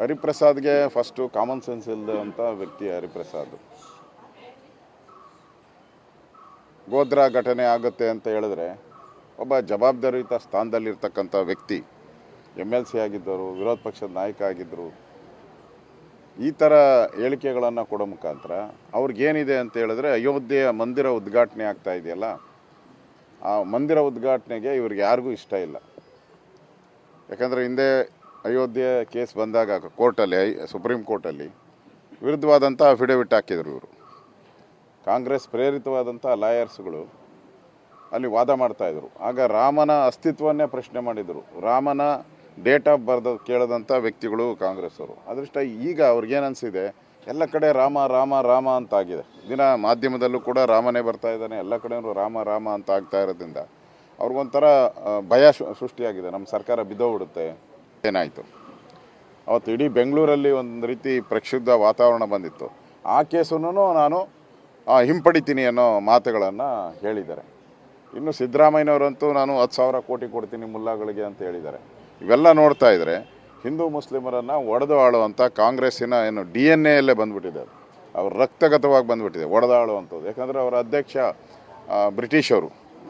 ಹರಿಪ್ರಸಾದ್ಗೆ first common sense ಇಲ್ಲದಂಥ ವ್ಯಕ್ತಿ ಹರಿಪ್ರಸಾದ್. ಗೋಧ್ರಾ ಘಟನೆ ಆಗುತ್ತೆ ಅಂತ ಹೇಳಿದ್ರೆ ಒಬ್ಬ ಜವಾಬ್ದಾರಿಯುತ ಸ್ಥಾನದಲ್ಲಿರ್ತಕ್ಕಂಥ ವ್ಯಕ್ತಿ ಎಂ ಎಲ್ ಸಿ ಆಗಿದ್ದರು, ವಿರೋಧ ಪಕ್ಷದ ನಾಯಕ ಆಗಿದ್ದರು ಈ ಥರ ಹೇಳಿಕೆಗಳನ್ನು ಕೊಡೋ ಮುಖಾಂತರ ಅವ್ರಿಗೇನಿದೆ ಅಂತ ಹೇಳಿದ್ರೆ ಅಯೋಧ್ಯೆಯ ಮಂದಿರ ಉದ್ಘಾಟನೆ ಆಗ್ತಾ ಇದೆಯಲ್ಲ, ಆ ಮಂದಿರ ಉದ್ಘಾಟನೆಗೆ ಇವ್ರಿಗೆ ಯಾರಿಗೂ ಇಷ್ಟ ಇಲ್ಲ. ಯಾಕಂದರೆ ಹಿಂದೆ ಅಯೋಧ್ಯೆ ಕೇಸ್ ಬಂದಾಗ ಕೋರ್ಟಲ್ಲಿ, ಸುಪ್ರೀಂ ಕೋರ್ಟಲ್ಲಿ ವಿರುದ್ಧವಾದಂಥ ಅಫಿಡವಿಟ್ ಹಾಕಿದರು ಇವರು. ಕಾಂಗ್ರೆಸ್ ಪ್ರೇರಿತವಾದಂಥ ಲಾಯರ್ಸ್ಗಳು ಅಲ್ಲಿ ವಾದ ಮಾಡ್ತಾಯಿದ್ರು ಆಗ ರಾಮನ ಅಸ್ತಿತ್ವವನ್ನೇ ಪ್ರಶ್ನೆ ಮಾಡಿದರು. ರಾಮನ ಡೇಟ್ ಆಫ್ ಬರ್ದ ಕೇಳದಂಥ ವ್ಯಕ್ತಿಗಳು ಕಾಂಗ್ರೆಸ್ ಅವರು ಅದೃಷ್ಟ ಈಗ ಅವ್ರಿಗೇನು ಅನಿಸಿದೆ ಎಲ್ಲ ಕಡೆ ರಾಮ ರಾಮ ರಾಮ ಅಂತ ಆಗಿದೆ ದಿನ ಮಾಧ್ಯಮದಲ್ಲೂ ಕೂಡ ರಾಮನೇ ಬರ್ತಾ ಇದ್ದಾನೆ, ಎಲ್ಲ ಕಡೆಯೂ ರಾಮ ರಾಮ ಅಂತ ಆಗ್ತಾ ಇರೋದ್ರಿಂದ ಅವ್ರಿಗೊಂಥರ ಭಯ ಸೃಷ್ಟಿಯಾಗಿದೆ. ನಮ್ಮ ಸರ್ಕಾರ ಬಿದ್ದೋಗ್ಬಿಡುತ್ತೆ. ಏನಾಯಿತು? ಅವತ್ತು ಇಡೀ ಬೆಂಗಳೂರಲ್ಲಿ ಒಂದು ರೀತಿ ಪ್ರಕ್ಷುಬ್ಧ ವಾತಾವರಣ ಬಂದಿತ್ತು. ಆ ಕೇಸನ್ನು ನಾನು ಹಿಂಪಡಿತೀನಿ ಅನ್ನೋ ಮಾತುಗಳನ್ನು ಹೇಳಿದ್ದಾರೆ. ಇನ್ನು ಸಿದ್ದರಾಮಯ್ಯನವರಂತೂ ನಾನು ಹತ್ತು ಸಾವಿರ ಕೋಟಿ ಕೊಡ್ತೀನಿ ಮುಲ್ಲಾಗಳಿಗೆ ಅಂತ ಹೇಳಿದ್ದಾರೆ. ಇವೆಲ್ಲ ನೋಡ್ತಾ ಇದ್ದರೆ ಹಿಂದೂ ಮುಸ್ಲಿಮರನ್ನು ಒಡೆದು ಆಳುವಂಥ ಕಾಂಗ್ರೆಸ್ಸಿನ ಏನು ಡಿ ಎನ್ ಎಯಲ್ಲೇ ಬಂದುಬಿಟ್ಟಿದೆ ಅದು. ಅವ್ರ ರಕ್ತಗತವಾಗಿ ಬಂದ್ಬಿಟ್ಟಿದೆ ಒಡೆದಾಳುವಂಥದ್ದು ಯಾಕಂದರೆ ಅವರ ಅಧ್ಯಕ್ಷ ಬ್ರಿಟಿಷರು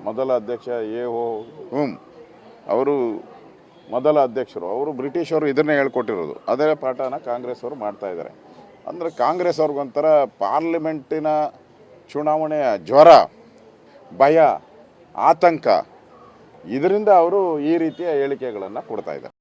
ಮೊದಲ ಅಧ್ಯಕ್ಷ ಎ ಓ ಹುಮ್ ಅವರು ಮೊದಲ ಅಧ್ಯಕ್ಷರು, ಅವರು ಬ್ರಿಟಿಷರು ಇದನ್ನೇ ಹೇಳ್ಕೊಟ್ಟಿರೋದು. ಅದೇ ಪಾಠನ ಕಾಂಗ್ರೆಸ್ ಅವರು ಮಾಡ್ತಾ ಇದ್ದಾರೆ. ಅಂದರೆ ಕಾಂಗ್ರೆಸ್ ಅವ್ರಿಗೊಂಥರ ಪಾರ್ಲಿಮೆಂಟಿನ ಚುನಾವಣೆಯ ಜ್ವರ, ಭಯ, ಆತಂಕ, ಇದರಿಂದ ಅವರು ಈ ರೀತಿಯ ಹೇಳಿಕೆಗಳನ್ನು ಕೊಡ್ತಾ ಇದ್ದಾರೆ.